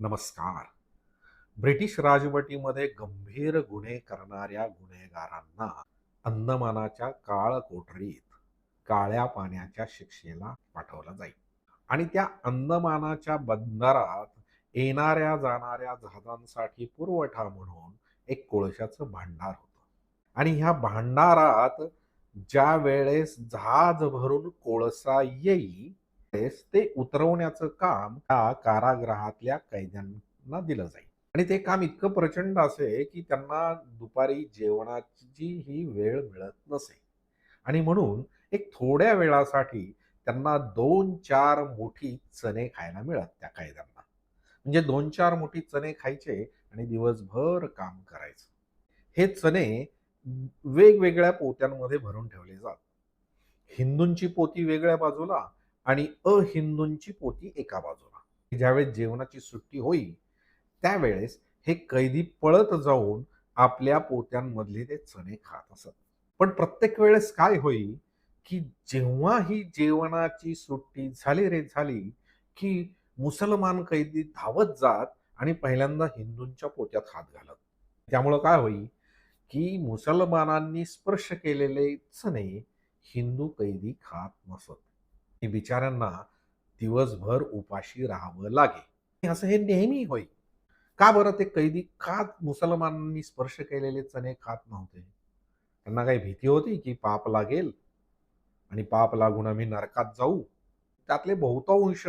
नमस्कार. ब्रिटिश राजवटीमध्ये गंभीर गुन्हे करणाऱ्या गुन्हेगारांना अंदमानाच्या काळ कोठडीत काळ्या पाण्याच्या शिक्षेला पाठवलं जाईल. आणि त्या अंदमानाच्या बंदरात येणाऱ्या जाणाऱ्या जहाजांसाठी पुरवठा म्हणून एक कोळशाचं भांडार होतं. आणि ह्या भांडारात ज्या वेळेस जहाज भरून कोळसा येईल ते उतरवण्याचं काम त्या कारागृहातल्या कैद्यांना दिलं जाईल. आणि ते काम इतकं प्रचंड असे की त्यांना दुपारी जेवणाची ही वेळ मिळत नसे. आणि म्हणून एक थोड्या वेळासाठी त्यांना दोन चार मोठी चणे खायला मिळत त्या कैद्यांना. म्हणजे दोन चार मोठी चणे खायचे आणि दिवसभर काम करायचं. हे चणे वेगवेगळ्या पोत्यांमध्ये भरून ठेवले जात हिंदूंची पोती वेगळ्या बाजूला आणि अहिंदूंची पोती एका बाजूला. ज्यावेळेस जेवणाची सुट्टी होईल त्यावेळेस हे कैदी पळत जाऊन आपल्या पोत्यांमधले ते चणे खात असत. पण प्रत्येक वेळेस काय होईल की जेव्हा ही जेवणाची सुट्टी झाली रे झाली की मुसलमान कैदी धावत जात आणि पहिल्यांदा हिंदूंच्या पोत्यात हात घालत. त्यामुळं काय होईल की मुसलमानांनी स्पर्श केलेले चणे हिंदू कैदी खात नसत. आणि बिचाऱ्यांना दिवसभर उपाशी राहावं लागे. असं हे नेहमी होईल. का बरं ते कैदी का मुसलमानांनी स्पर्श केलेले चणे खात नव्हते? त्यांना काही भीती होती की पाप लागेल? आणि पाप लागून आम्ही नरकात जाऊ? त्यातले बहुतांश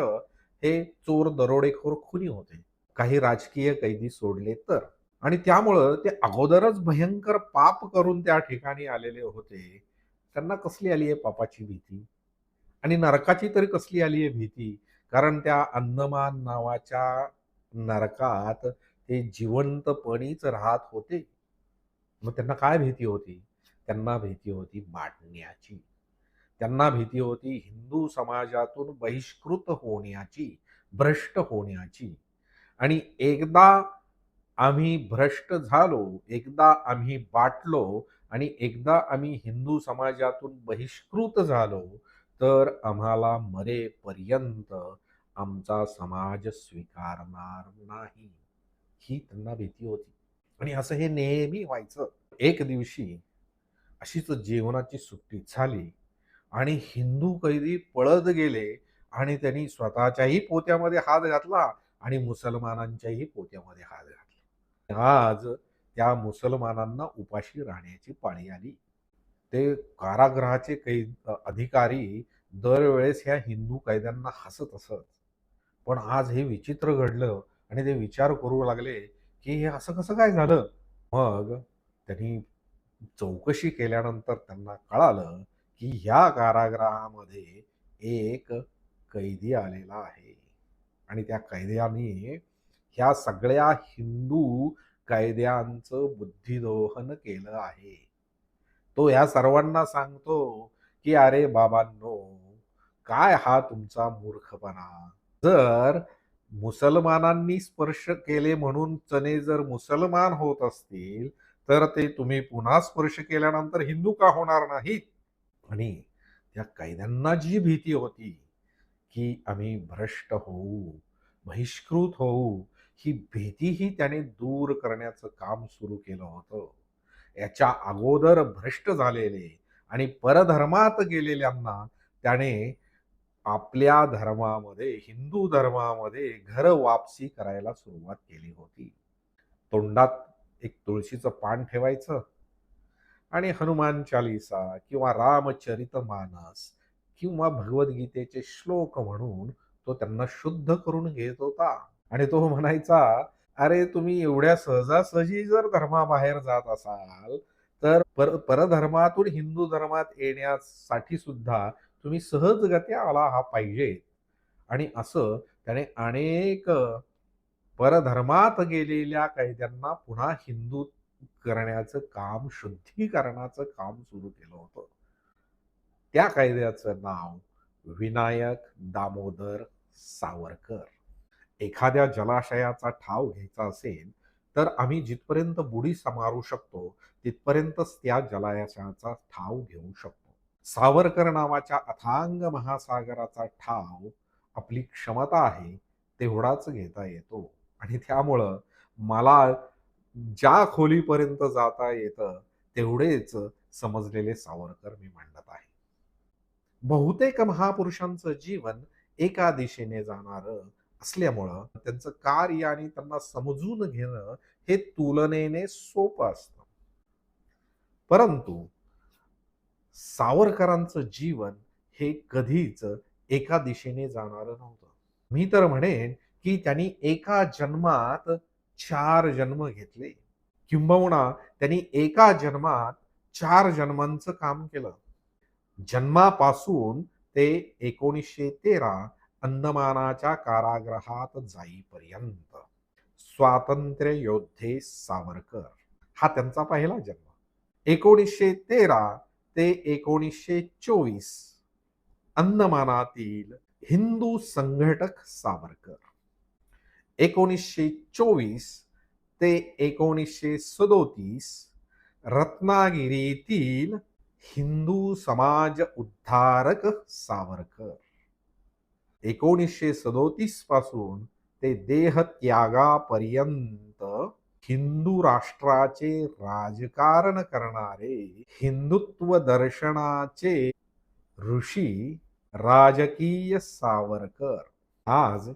हे चोर दरोडेखोर खुनी होते. काही राजकीय कैदी सोडले तर. आणि त्यामुळं ते अगोदरच भयंकर पाप करून त्या ठिकाणी आलेले होते. त्यांना कसली आली आहे पापाची भीती? आणि नरकाची तरी कसली आली आहे भीती? कारण त्या अंदमान नावाच्या नरकात ते जिवंतपणीच राहत होते. मग त्यांना काय भीती होती? त्यांना भीती होती बाटण्याची त्यांना भीती होती हिंदू समाजातून बहिष्कृत होण्याची भ्रष्ट होण्याची. आणि एकदा आम्ही भ्रष्ट झालो एकदा आम्ही बाटलो आणि एकदा आम्ही हिंदू समाजातून बहिष्कृत झालो तर आम्हाला मरेपर्यंत आमचा समाज स्वीकारणार नाही. ही त्यांना भीती होती. आणि असं हे नेहमी व्हायचं. एक दिवशी अशीच जेवणाची सुट्टी झाली आणि हिंदू कैदी पळत गेले आणि त्यांनी स्वतःच्याही पोत्यामध्ये हात घातला आणि मुसलमानांच्याही पोत्यामध्ये हात घातला. आज त्या मुसलमानांना उपाशी राहण्याची पाळी आली. ते कारागृहाचे कैद अधिकारी दरवेळेस ह्या हिंदू कैद्यांना हसत असत. पण आज हे विचित्र घडलं आणि ते विचार करू लागले की हे असं कसं काय झालं? मग त्यांनी चौकशी केल्यानंतर त्यांना कळालं की ह्या कारागृहामध्ये एक कैदी आलेला आहे. आणि त्या कैद्याने ह्या सगळ्या हिंदू कैद्यांचं बुद्धिदोहन केलं आहे. तो ह्या सर्वांना सांगतो की अरे बाबांनो काय हा तुमचा मूर्खपणा? जर मुसलमानांनी स्पर्श केले म्हणून चणे जर मुसलमान होत असतील तर ते तुम्ही पुन्हा स्पर्श केल्यानंतर हिंदू का होणार नाहीत? आणि त्या कैद्यांना जी भीती होती की आम्ही भ्रष्ट होऊ बहिष्कृत होऊ ही भीतीही त्याने दूर करण्याचं काम सुरू केलं होतं. याच्या अगोदर भ्रष्ट झालेले आणि परधर्मात गेलेल्यांना त्याने आपल्या धर्मामध्ये हिंदू धर्मामध्ये घर वापसी करायला सुरुवात केली होती. तोंडात एक तुळशीचं पान ठेवायचं आणि हनुमान चालिसा किंवा रामचरित मानस किंवा भगवद्गीतेचे श्लोक म्हणून तो त्यांना शुद्ध करून घेत होता. आणि तो म्हणायचा अरे तुम्ही एवढ्या सहजासहजी जर धर्माबाहेर जात असाल तर पर परधर्मातून हिंदू धर्मात येण्यासाठी सुद्धा तुम्ही सहजगत्या आला हा पाहिजे. आणि असं त्याने अनेक परधर्मात गेलेल्या कैद्यांना पुन्हा हिंदू करण्याचं काम शुद्धीकरणाचं काम सुरू केलं होतं. त्या कायद्याचं नाव विनायक दामोदर सावरकर. एखाद्या जलाशयाचा ठाव घ्यायचा असेल तर आम्ही जिथपर्यंत बुडी समारू शकतो तिथपर्यंतच त्या जलाशयाचा ठाव घेऊ शकतो. सावरकर नावाच्या अथांग महासागराचा ठाव आपली क्षमता आहे तेवढाच घेता येतो. आणि त्यामुळं मला ज्या खोलीपर्यंत जाता येतं तेवढेच समजलेले सावरकर मी मांडत आहे. बहुतेक महापुरुषांचं जीवन एका दिशेने जाणारं असल्यामुळं त्यांचं कार्य आणि त्यांना समजून घेणं हे तुलनेने सोपं असतं. परंतु सावरकरांचं जीवन हे कधीच एका दिशेने जाणार नव्हतं. मी तर म्हणेन की त्यांनी एका जन्मात चार जन्म घेतले. किंबहुना त्यांनी एका जन्मात चार जन्मांचं काम केलं. जन्मापासून ते एकोणीसशे तेरा अंदमानाच्या कारागृहात जाईपर्यंत स्वातंत्र्य योद्धे सावरकर हा त्यांचा पहिला जन्म. एकोणीसशे तेरा ते एकोणीसशे चोवीस अंदमानातील हिंदू संघटक सावरकर. एकोणीसशे चोवीस ते एकोणीसशे सदोतीस रत्नागिरीतील हिंदू समाज उद्धारक सावरकर. एकोणीसशे सदोतीसपासून ते देहत्यागापर्यंत हिंदू राष्ट्राचे राजकारण करणारे हिंदुत्व दर्शनाचे ऋषी राजकीय सावरकर. आज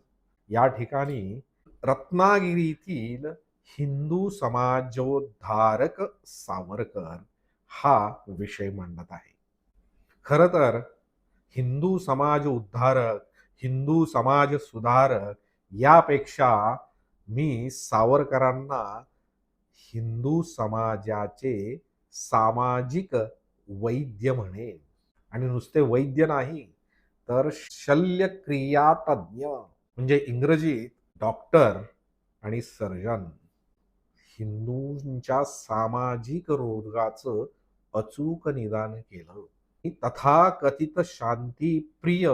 या ठिकाणी रत्नागिरीतील हिंदू समाजोद्धारक सावरकर हा विषय मांडत आहे. खर तर हिंदू समाज उद्धारक हिंदू समाज सुधारक यापेक्षा मी सावरकरांना हिंदू समाजाचे सामाजिक वैद्य म्हणेन. आणि नुसते वैद्य नाही तर शल्यक्रियातज्ञ म्हणजे इंग्रजीत डॉक्टर आणि सर्जन. हिंदूंच्या सामाजिक रोगाचं अचूक निदान केलं. तथाकथित शांतीप्रिय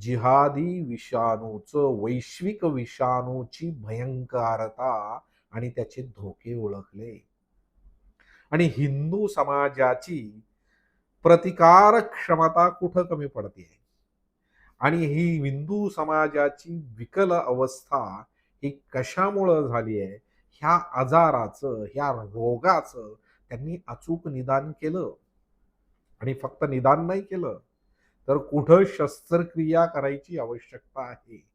जिहादी विषाणूचं वैश्विक विषाणूची भयंकरता आणि त्याचे धोके ओळखले. आणि हिंदू समाजाची प्रतिकार क्षमता कुठं कमी पडते? आणि ही हिंदू समाजाची विकल अवस्था ही कशामुळं झाली आहे? ह्या आजाराचं ह्या रोगाचं त्यांनी अचूक निदान केलं. आणि फक्त निदान नाही केलं तर कुठं शस्त्रक्रिया करायची आवश्यकता आहे?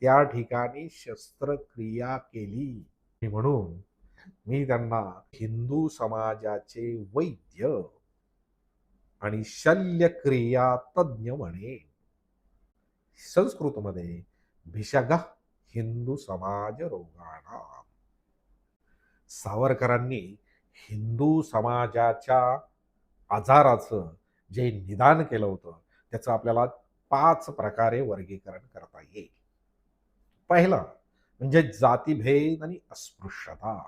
त्या ठिकाणी शस्त्रक्रिया केली. म्हणून मी त्यांना हिंदू समाजाचे वैद्य आणि शल्यक्रिया तज्ज्ञ म्हणे. संस्कृतमध्ये भिषग हिंदू समाज रोगाणा. सावरकरांनी हिंदू समाजाच्या आजाराचं जे निदान केलं होतं त्याचं आपल्याला पाच प्रकारे वर्गीकरण करता येईल. पहिला म्हणजे जातीभेद आणि अस्पृश्यता.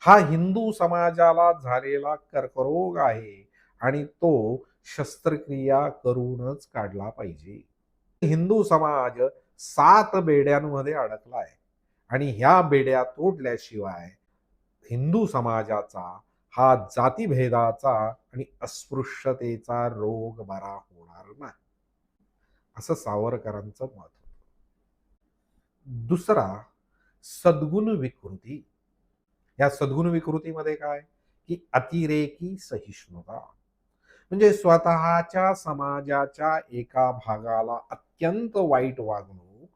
हा हिंदू समाजाला झालेला कर्करोग आहे आणि तो शस्त्रक्रिया करूनच काढला पाहिजे. हिंदू समाज सात बेड्यांमध्ये अडकलाय आणि ह्या बेड्या तोडल्याशिवाय हिंदू समाजाचा हा जातीभेदाचा आणि अस्पृश्यतेचा रोग बरा होणार नाही. असं सावरकरांचं मत होत. दुसरा सद्गुण विकृती. या सद्गुण विकृतीमध्ये काय? की अतिरेकी सहिष्णुता. म्हणजे स्वतःच्या समाजाच्या एका भागाला अत्यंत वाईट वागणूक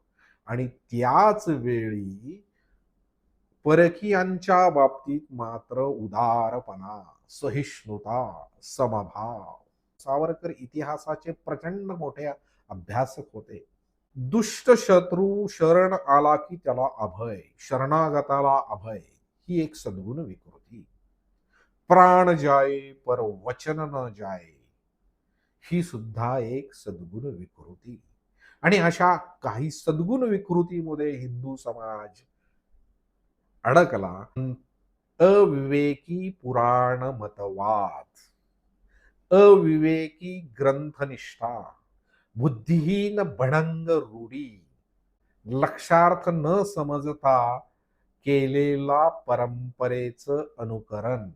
आणि त्याच वेळी परकीयांच्या बाबतीत मात्र उदारपणा सहिष्णुता समभाव. सावरकर इतिहासाचे प्रचंड मोठे अभ्यासक होते. दुष्ट शत्रू शरण आला की त्याला अभय शरणागताला अभय ही एक सद्गुण विकृती. प्राण जाये पर वचन न जाये ही सुद्धा एक सद्गुण विकृती. आणि अशा काही सद्गुण विकृतीमध्ये हिंदू समाज अडकला. अविवेकी पुराण मतवाद अविवेकी ग्रंथनिष्ठा. बुद्धिहीन भणंग रूढी लक्षार्थ न समजता केलेला परंपरेचं अनुकरण.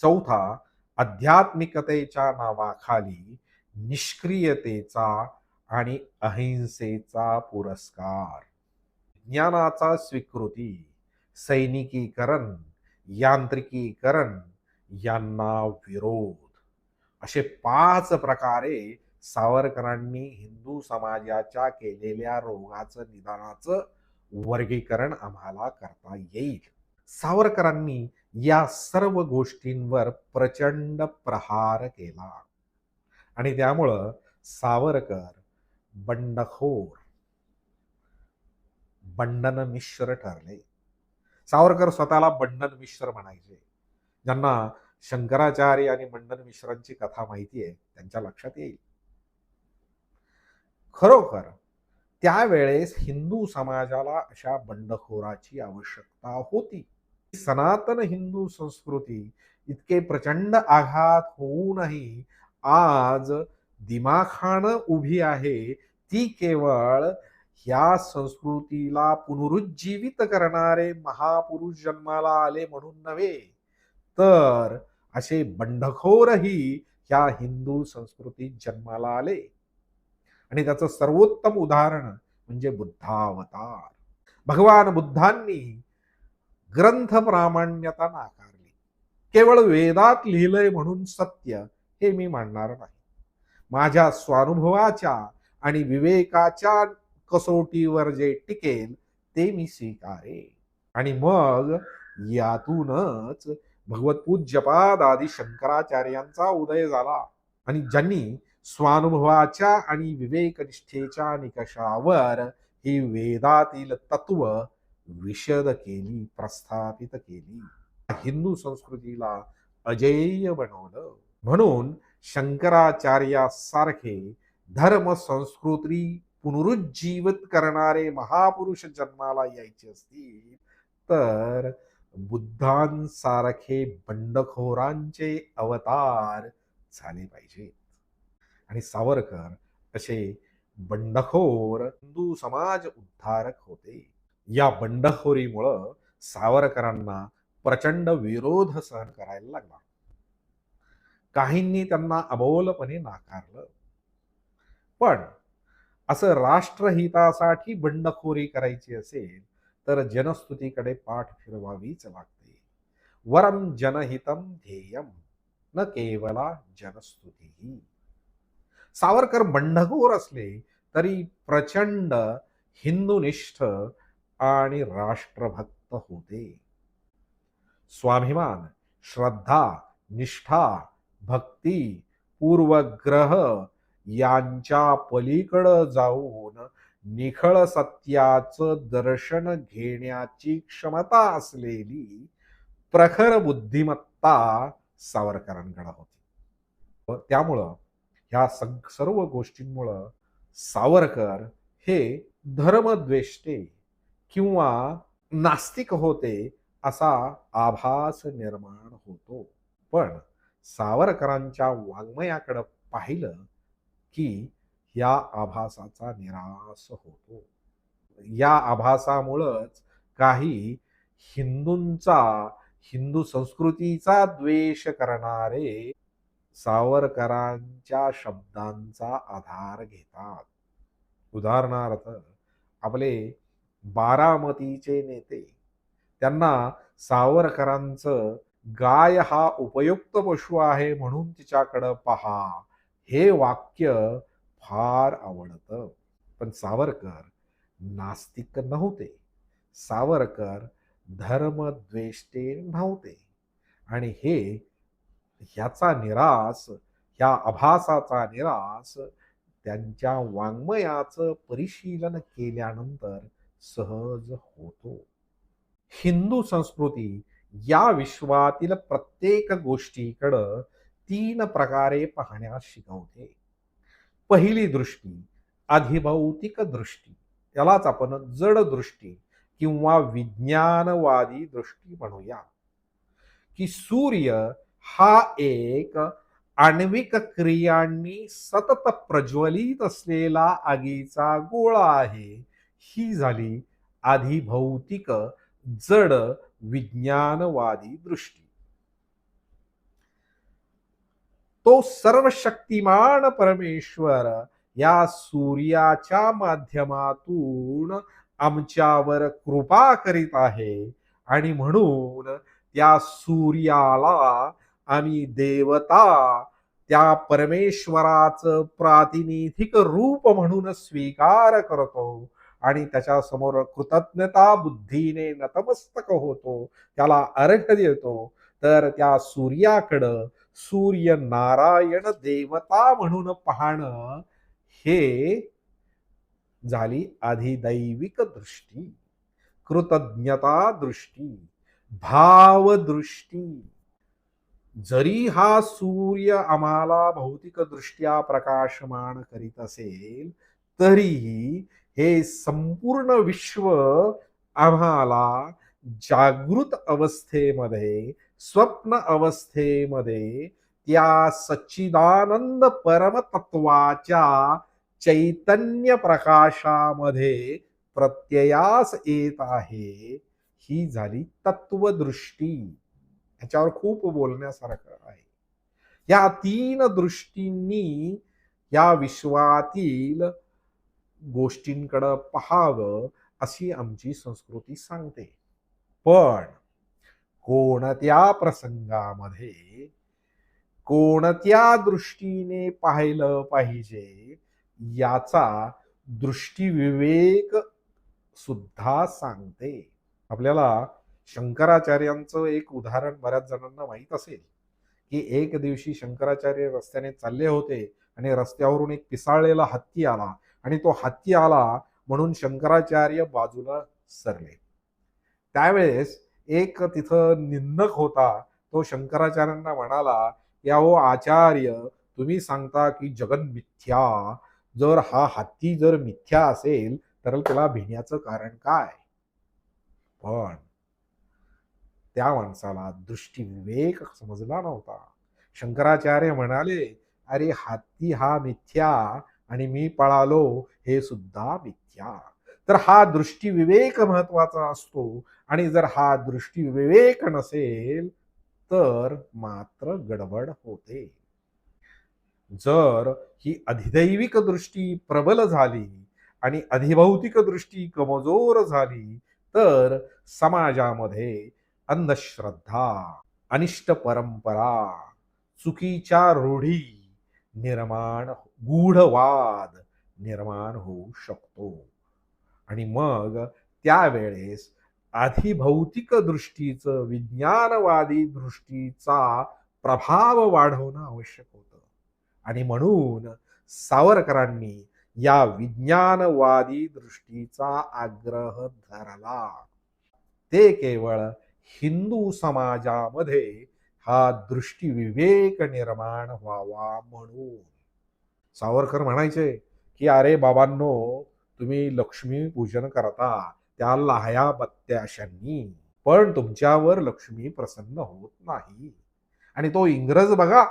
चौथा आध्यात्मिकतेच्या नावाखाली निष्क्रियतेचा आणि अहिंसेचा पुरस्कार. ज्ञानाचा स्वीकृती. सैनिकीकरण यांत्रिकीकरण यांना विरोध. असे पाच प्रकारे सावरकरांनी हिंदू समाजाच्या केलेल्या रोगाचं निदानाचं वर्गीकरण आम्हाला करता येईल. सावरकरांनी या सर्व गोष्टींवर प्रचंड प्रहार केला. आणि त्यामुळं सावरकर बंडखोर बंडन मिश्र ठरले. सावरकर स्वतःला बंडन मिश्र म्हणायचे. ज्यांना शंकराचार्य आणि मंडन मिश्रांची कथा माहिती आहे त्यांच्या लक्षात येईल. खरोखर त्यावेळेस हिंदू समाजाला अशा बंडखोराची आवश्यकता होती. सनातन हिंदू संस्कृती इतके प्रचंड आघात होऊनही आज दिमाखानं उभी आहे ती केवळ ह्या संस्कृतीला पुनरुज्जीवित करणारे महापुरुष जन्माला आले म्हणून नव्हे तर असे बंडखोरही ह्या हिंदू संस्कृतीत जन्माला आले. आणि त्याचं सर्वोत्तम उदाहरण म्हणजे बुद्धावतार. भगवान बुद्धांनी ग्रंथ प्रामाण्यता नाकारली. केवळ वेदात लिहिलंय म्हणून सत्य हे मी मानणार नाही. माझ्या स्वानुभवाच्या आणि विवेकाच्या कसोटीवर जे टिकेल ते मी स्वीकारे आणि मग यातूनच भगवतपूज्यपाद आदी शंकराचार्यांचा उदय झाला. आणि ज्यांनी स्वानुभवाच्या आणि विवेकनिष्ठेच्या निकषावर ही वेदातील तत्व विशद केली प्रस्थापित केली. हिंदू संस्कृतीला अजेय बनवलं. म्हणून शंकराचार्यासारखे धर्म संस्कृती पुनरुज्जीवित करणारे महापुरुष जन्माला यायचे असतील तर बुद्धांसारखे बंडखोरांचे अवतार झाले पाहिजेत. आणि सावरकर असे बंडखोर हिंदू समाज उद्धारक होते. या बंडखोरीमुळं सावरकरांना प्रचंड विरोध सहन करायला लागला. काहींनी त्यांना अबोलपणे नाकारलं. पण असं राष्ट्रहितासाठी बंडखोरी करायची असेल तर जनस्तुतीकडे पाठ फिरवावीच लागते. वरम जनहितम ध्येयम न केवला जनस्तुती. सावरकर बंडखोर असले तरी प्रचंड हिंदुनिष्ठ आणि राष्ट्रभक्त होते. स्वाभिमान श्रद्धा निष्ठा भक्ती पूर्वग्रह यांच्या पलीकडं जाऊन निखळ सत्याचं दर्शन घेण्याची क्षमता असलेली प्रखर बुद्धिमत्ता सावरकरांकडे होती. त्यामुळं ह्या सग सर्व गोष्टींमुळं सावरकर हे धर्मद्वेष्टे किंवा नास्तिक होते असा आभास निर्माण होतो. पण सावरकरांच्या वाङ्मयाकडं पाहिलं की या आभासाचा निराश होतो. या आभासामुळंच काही हिंदूंचा हिंदू संस्कृतीचा द्वेष करणारे सावरकरांच्या शब्दांचा आधार घेतात. उदाहरणार्थ आपले बारामतीचे नेते त्यांना सावरकरांचं गाय हा उपयुक्त पशु आहे म्हणून तिच्याकडं पहा. हे वाक्य फार आवडतं. पण सावरकर नास्तिक नव्हते. सावरकर धर्मद्वेष्टे नव्हते. आणि हे ह्याचा निराश ह्या आभासाचा निराश त्यांच्या वाङ्मयाचं परिशीलन केल्यानंतर सहज होतो. हिंदू संस्कृती या विश्वातील प्रत्येक गोष्टीकडं तीन प्रकारे पाहण्यास शिकवते. पहिली दृष्टी अधिभौतिक दृष्टी. त्यालाच आपण जड दृष्टी किंवा विज्ञानवादी दृष्टी म्हणूया. की सूर्य हा एक आण्विक क्रियांनी सतत प्रज्वलित असलेला आगीचा गोळा आहे. ही झाली अधिभौतिक जड विज्ञानवादी दृष्टी. तो सर्वशक्तिमान परमेश्वर या सूर्याच्या माध्यमातून आमच्यावर कृपा करीत आहे. आणि म्हणून त्या सूर्याला आम्ही देवता त्या परमेश्वराचं प्रातिनिधिक रूप म्हणून स्वीकार करतो. आणि त्याच्यासमोर कृतज्ञता बुद्धीने नतमस्तक होतो. त्याला अर्घ देतो. तर त्या सूर्याकडं सूर्य नारायण देवता म्हणून पाहणं हे झाली अधिदैविक दृष्टी कृतज्ञता दृष्टी भावदृष्टी जरी हा सूर्य आम्हाला भौतिक दृष्ट्या प्रकाशमान करीत असेल तरीही हे संपूर्ण विश्व आम्हाला जागृत अवस्थेमध्ये स्वप्न अवस्थेमध्ये त्या सच्चिदानंद परमतत्वाच्या चैतन्य प्रकाशामध्ये प्रत्ययास येत आहे. ही झाली तत्वदृष्टी. ह्याच्यावर खूप बोलण्यासारखं आहे. या तीन दृष्टींनी या विश्वातील गोष्टींकडं पहावं अशी आमची संस्कृती सांगते. पण कोणत्या प्रसंगामध्ये कोणत्या दृष्टीने पाहिलं पाहिजे याचा दृष्टीविवेक सुद्धा सांगते. आपल्याला शंकराचार्यांचं एक उदाहरण बऱ्याच जणांना माहीत असेल की एक दिवशी शंकराचार्य रस्त्याने चालले होते आणि रस्त्यावरून एक पिसाळलेला हत्ती आला आणि तो हत्ती आला म्हणून शंकराचार्य बाजूला सरले. त्यावेळेस एक तिथं निंदक होता. तो शंकराचार्यांना म्हणाला या ओ आचार्य तुम्ही सांगता की जगन मिथ्या. जर हा हत्ती जर मिथ्या असेल तर त्याला भिण्याचं कारण काय? पण त्या माणसाला दृष्टीविवेक समजला नव्हता. शंकराचार्य म्हणाले अरे हत्ती हा मिथ्या आणि मी पळालो हे सुद्धा मिथ्या. तर हा दृष्टीविवेक महत्त्वाचा असतो. आणि जर हा दृष्टीविवेक नसेल तर मात्र गडबड होते. जर ही अधिदैविक दृष्टी प्रबल झाली आणि अधिभौतिक दृष्टी कमजोर झाली तर समाजामध्ये अंधश्रद्धा अनिष्ट परंपरा चुकीच्या रूढी निर्माण गूढवाद निर्माण होऊ शकतो. आणि मग त्यावेळेस अधिभौतिक दृष्टीचं विज्ञानवादी दृष्टीचा प्रभाव वाढवणं आवश्यक होतं. आणि म्हणून सावरकरांनी या विज्ञानवादी दृष्टीचा आग्रह धरला. ते केवळ हिंदू समाजामध्ये हा दृष्टीविवेक निर्माण व्हावा म्हणून. सावरकर म्हणायचे की अरे बाबांनो तुम्ही लक्ष्मी पूजन करता त्या लाह्या बत्त्याशांनी. पण तुमच्यावर लक्ष्मी प्रसन्न होत नाही. आणि तो इंग्रज बघा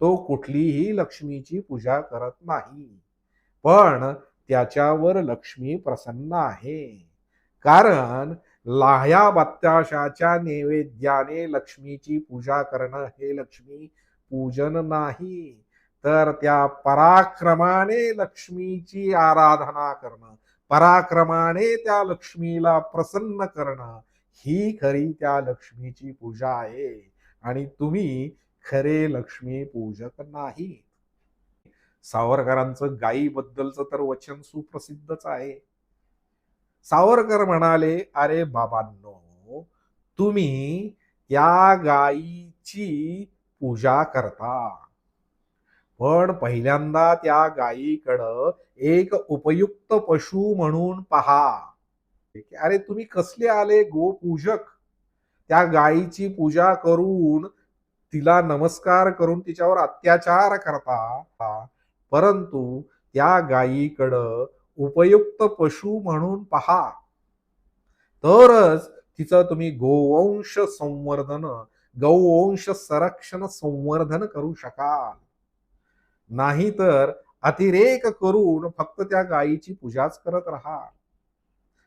तो कुठलीही लक्ष्मीची पूजा करत नाही. पण त्याच्यावर लक्ष्मी प्रसन्न आहे. कारण लाह्या बत्त्याशाच्या नैवेद्याने लक्ष्मीची पूजा करणं हे लक्ष्मी पूजन नाही. तर त्या पराक्रमाने लक्ष्मीची आराधना करणं पराक्रमाने त्या लक्ष्मीला प्रसन्न करणं ही खरी त्या लक्ष्मीची पूजा आहे. आणि तुम्ही खरे लक्ष्मी पूजक नाही. सावरकरांचं गायीबद्दलचं तर वचन सुप्रसिद्धच आहे. सावरकर म्हणाले अरे बाबांनो तुम्ही त्या गायीची पूजा करता. पण पहिल्यांदा त्या गायीकडं एक उपयुक्त पशु म्हणून पहा. अरे तुम्ही कसले आले? गोपूजक. त्या गायीची पूजा करून तिला नमस्कार करून तिच्यावर अत्याचार करता. परंतु त्या गायीकडं उपयुक्त पशु म्हणून पहा. तरच तिचं तुम्ही गोवंश संवर्धन गौवंश संरक्षण संवर्धन करू शकाल. नाही तर अतिरेक करून फक्त त्या गायीची पूजाच करत राहा.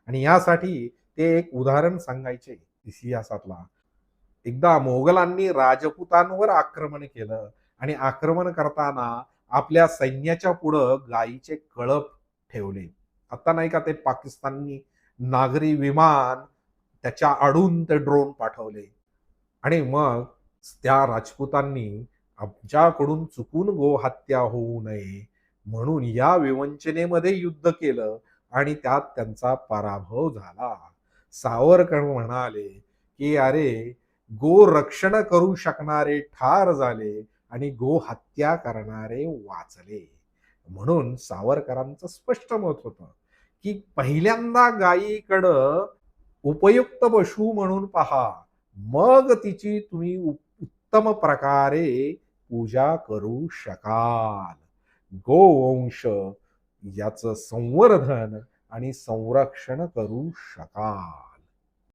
आणि यासाठी ते एक उदाहरण सांगायचे इतिहासातला. एकदा मोगलांनी राजपुतांवर आक्रमण केलं आणि आक्रमण करताना आपल्या सैन्याच्या पुढं गायीचे कळप ठेवले. आता नाही का ते पाकिस्ताननी नागरी विमान त्याच्या आडून ते ड्रोन पाठवले. आणि मग त्या राजपुतांनी आमच्याकडून चुकून गोहत्या होऊ नये म्हणून या विवंचनेमध्ये युद्ध केलं आणि त्यात त्यांचा पराभव झाला. सावरकर म्हणाले की अरे गो रक्षण करू शकणारे ठार झाले आणि गो हत्या करणारे वाचले. म्हणून सावरकरांचं स्पष्ट मत होतं की पहिल्यांदा गायीकडं उपयुक्त पशु म्हणून पहा. मग तिची तुम्ही उत्तम प्रकारे पूजा करू शकाल. गोवंश याचं संवर्धन आणि संरक्षण करू शकाल.